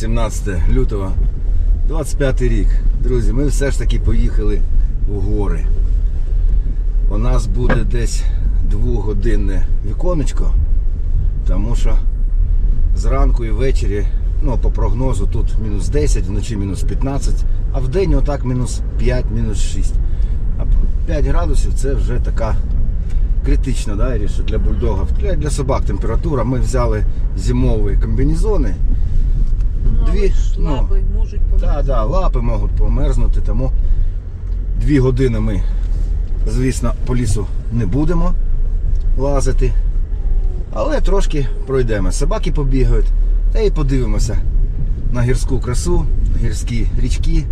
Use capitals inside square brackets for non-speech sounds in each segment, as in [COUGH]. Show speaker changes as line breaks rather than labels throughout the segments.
17 лютого, 25 рік. Друзі, ми все ж таки поїхали у гори. У нас буде десь двогодинне віконечко, тому що зранку і ввечері, ну по прогнозу, тут мінус 10, вночі мінус 15, а в день отак мінус 5, мінус 6. А 5 градусів це вже така критична да, для бульдогів. Для, для собак температура. Ми взяли зимові комбінезони. Дві, ну,
лапи можуть померти.
Так, да, лапи можуть померзнути, тому дві години ми, звісно, по лісу не будемо лазити. Але трошки пройдемо. Собаки побігають та й подивимося на гірську красу, гірські річки.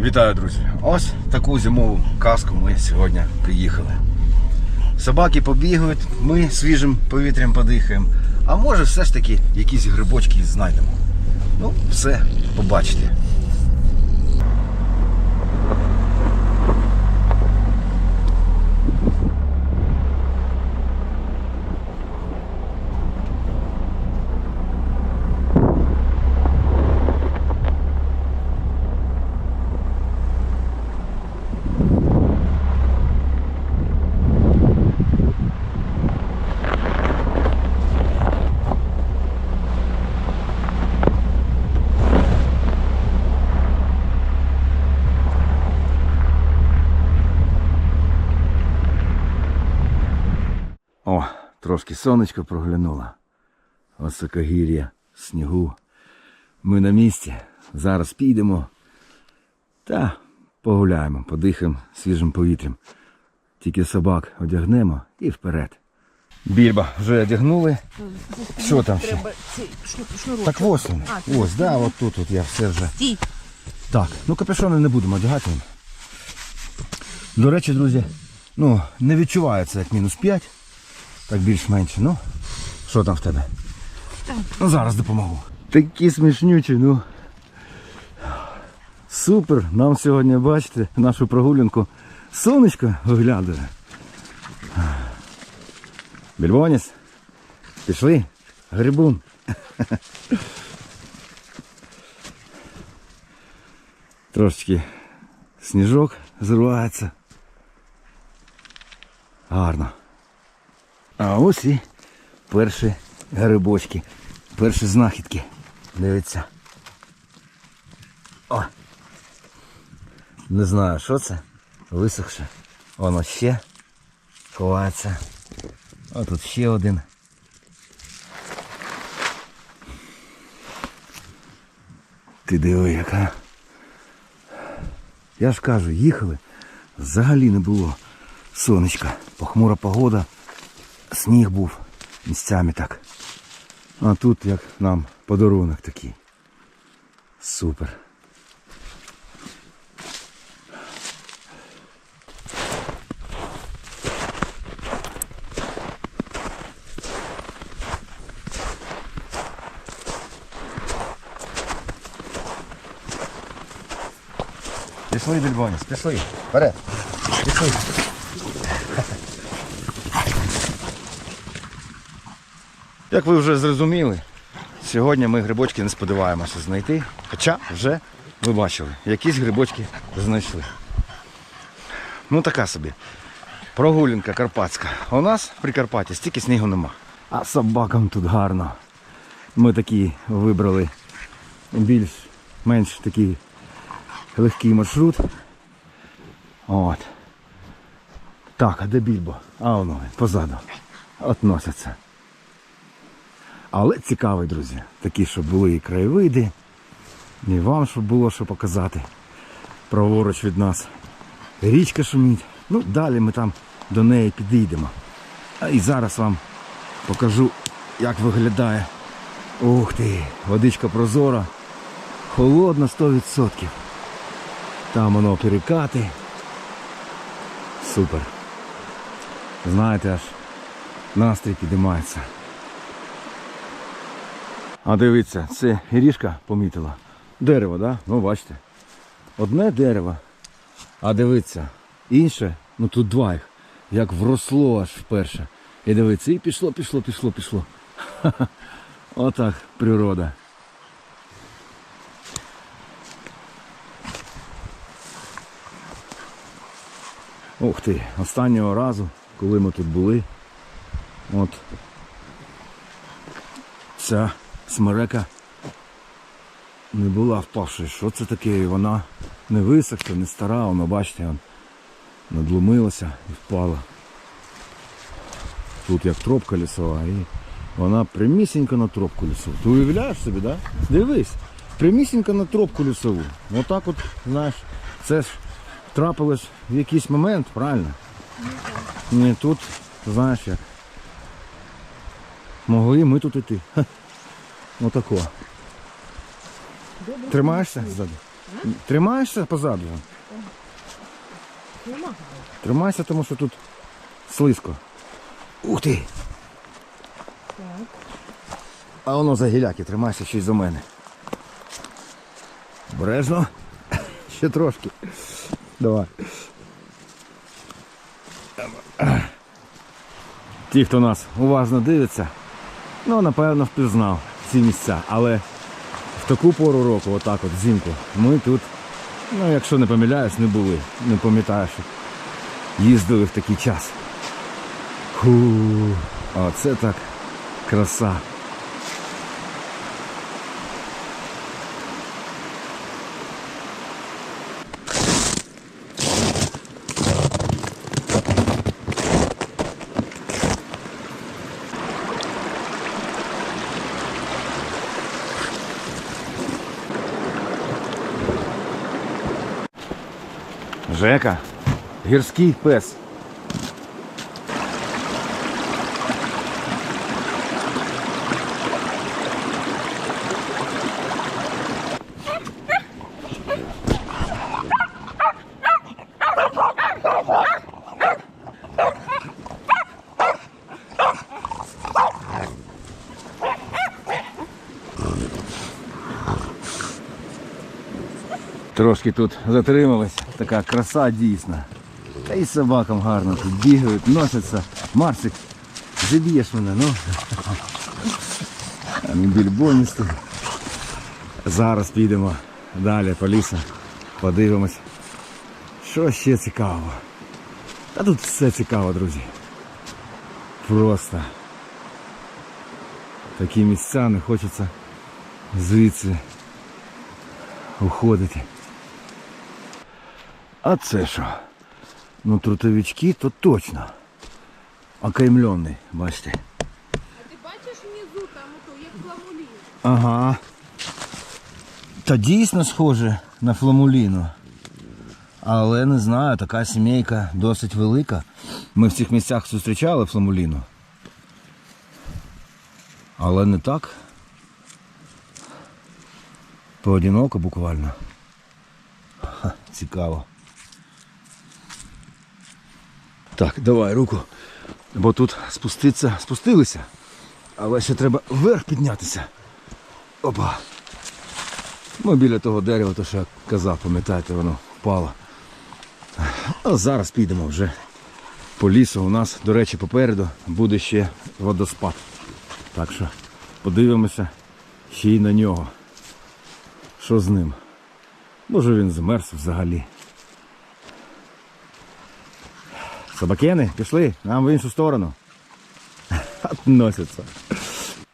Вітаю, друзі! Ось таку зимову казку ми сьогодні приїхали. Собаки побігають, ми свіжим повітрям подихаємо. А може все ж таки якісь грибочки знайдемо. Ну, все, побачите. О, трошки сонечко проглянуло. Високогір'я, снігу. Ми на місці. Зараз підемо та погуляємо, подихаємо свіжим повітрям. Тільки собак одягнемо і вперед. Більба вже одягнули. Що там ще?
Треба цей шну-
Так ось він.
А,
Ось, да, от тут от я все вже.
Стій.
Так, ну капюшони не будемо одягати. До речі, друзі, ну, не відчувається як мінус 5, так більш-менш. Ну, що там в тебе? Ну, зараз допомогу. Такі смішнючі, ну. Супер. Нам сьогодні, бачите, нашу прогулянку. Сонечко виглядає. Більбоніс. Пішли. Грибун. Трошечки сніжок зривається. Гарно. А ось і перші грибочки, перші знахідки. Дивіться. О! Не знаю, що це. Висохше. Воно ще ховається. А тут ще один. Ти диви, яка. Я ж кажу, їхали, взагалі не було сонечка, похмура погода, сніг був місцями так. А тут як нам подарунок такий. Супер. Пішли, Більбоніс, пішли. Вперед. Пішли. Як ви вже зрозуміли, сьогодні ми грибочки не сподіваємося знайти. Хоча вже ви бачили, якісь грибочки знайшли. Ну така собі. Прогулянка карпатська. У нас в Прикарпатті стільки снігу нема. А собакам тут гарно. Ми такі вибрали більш-менш такий легкий маршрут. От. Так, а де більбо? А воно позаду. От носяться. Але цікавий, друзі. Такі, щоб були і краєвиди, і вам, щоб було що показати. Праворуч від нас. Річка шумить. Ну, далі ми там до неї підійдемо. А і зараз вам покажу, як виглядає. Ух ти, водичка прозора. Холодна 100%. Там воно перекати. Супер. Знаєте, аж настрій підіймається. А дивіться, це гірішка помітила. Дерево, да? Ну бачите. Одне дерево. А дивіться, інше, ну тут два їх, як вросло аж вперше. І дивіться, і пішло, пішло, пішло, пішло. [LAUGHS] Отак природа. Ух ти, останнього разу, коли ми тут були, от ця смерека не була впавшою. Що це таке? І Вона не висохла, не стара, воно, бачите, он, надломилася і впала. Тут як тропка лісова, і вона прямісінько на тропку лісову. Ти уявляєш собі, да? Дивись, прямісінько на тропку лісову. Отак от, знаєш, це ж трапилось в якийсь момент, правильно? Ні, тут, знаєш як. Могли ми тут іти. Ха. Отако. Тримаєшся ззаду? Тримаєшся позаду? Тримайся, тому що тут слизько. Ух ти! А воно за гіляки, тримайся ще й за мене. Обережно. [LAUGHS] Ще трошки. Давай. Ті, хто нас уважно дивиться, ну, напевно, впізнав ці місця. Але в таку пору року, отак от взимку, ми тут, ну, якщо не помиляюсь, не були. Не пам'ятаю, що їздили в такий час. Фу, оце так краса. Жека, гірський пес. Трошки тут затримались, така краса дійсна. Та й собакам гарно тут бігають, носяться. Марсик, заб'єш мене, ну. Мій. Зараз підемо далі по лісу, подивимось. Що ще цікавого? Та тут все цікаво, друзі. Просто такі місця не хочеться звідси уходити. А це що? Ну трутовички то точно. Окаймлений, бачите.
А ти бачиш внизу там ото, як фламулін?
Ага. Та дійсно схоже на фламуліну. Але не знаю, така сімейка досить велика. Ми в цих місцях зустрічали фламуліну. Але не так. Поодиноко буквально. Ха, цікаво. Так, давай руку. Бо тут спуститься, спустилися. Але ще треба вверх піднятися. Опа. Ми біля того дерева, то що я казав, пам'ятаєте, воно впало. А зараз підемо вже по лісу. У нас, до речі, попереду буде ще водоспад. Так що подивимося ще й на нього. Що з ним? Може він змерз взагалі. Собакени, пішли, нам в іншу сторону. [LAUGHS] Относяться.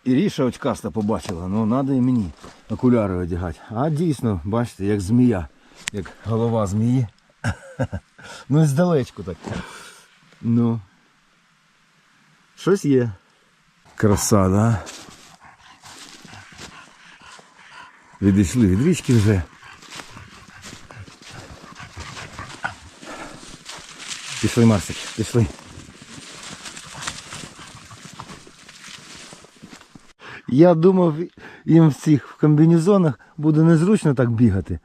Іріша очкаста побачила, ну треба і мені окуляри одягати. А дійсно, бачите, як змія, як голова змії. [LAUGHS] Ну і здалечку так. Ну. Щось є. Краса, да? Відійшли від річки вже. Пішли, Марсик, пішли. Я думав, їм в цих комбінезонах буде незручно так бігати.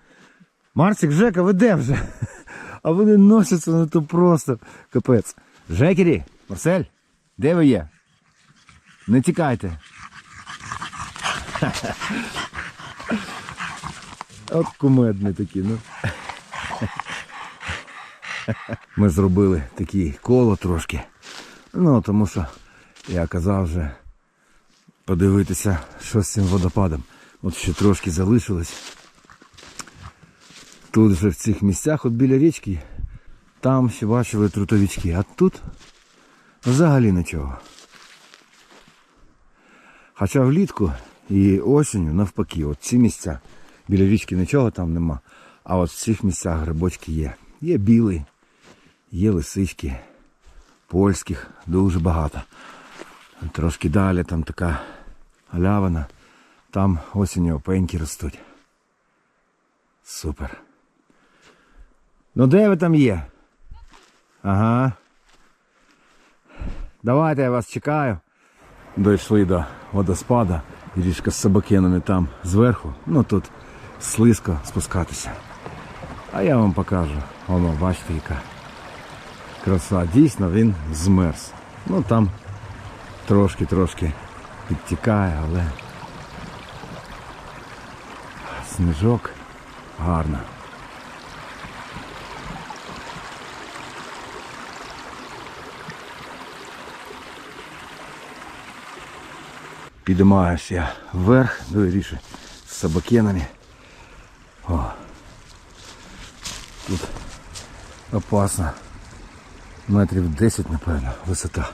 Марсик, Жека, ви де вже? [LAUGHS] А вони носяться, ну то просто капець. Жекері, Марсель, де ви є? Не тікайте. [LAUGHS] От кумедні такі, ну. Ми зробили такі коло трошки. Ну, тому що я казав вже, подивитися, що з цим водопадом. От ще трошки залишилось. Тут же в цих місцях, от біля річки, там ще бачили трутовички, а тут взагалі нічого. Хоча влітку і осінню навпаки, от ці місця, біля річки нічого там нема. А от в цих місцях грибочки є. Є білий, є лисички, польських дуже багато. Трошки далі там така галявина. Там осінню опеньки ростуть. Супер. Ну де ви там є? Ага. Давайте я вас чекаю. Дійшли до водоспада. Річка з собакенами там зверху. Ну тут слизько спускатися. А я вам покажу. Воно, бачите, яка краса. Дійсно він змерз. Ну там трошки-трошки підтікає, але сніжок гарно. Підіймаюся я вверх до ріші з собакенами. О. Тут опасно. Метрів 10, напевно, висота.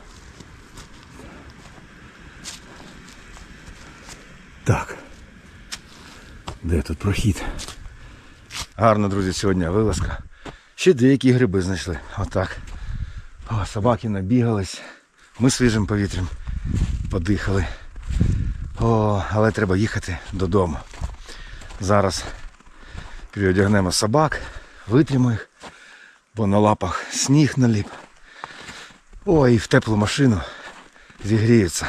Так. Де тут прохід? Гарно, друзі, сьогодні вилазка. Ще деякі гриби знайшли. Отак. О, собаки набігались. Ми свіжим повітрям подихали. О, але треба їхати додому. Зараз переодягнемо собак, витримо їх, бо на лапах сніг наліп. О, і в теплу машину зігріються.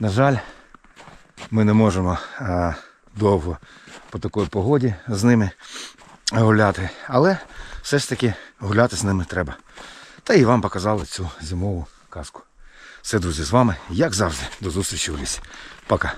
На жаль, ми не можемо а, довго по такій погоді з ними гуляти. Але все ж таки гуляти з ними треба. Та і вам показали цю зимову казку. Все, друзі, з вами, як завжди, до зустрічі у лісі. Пока.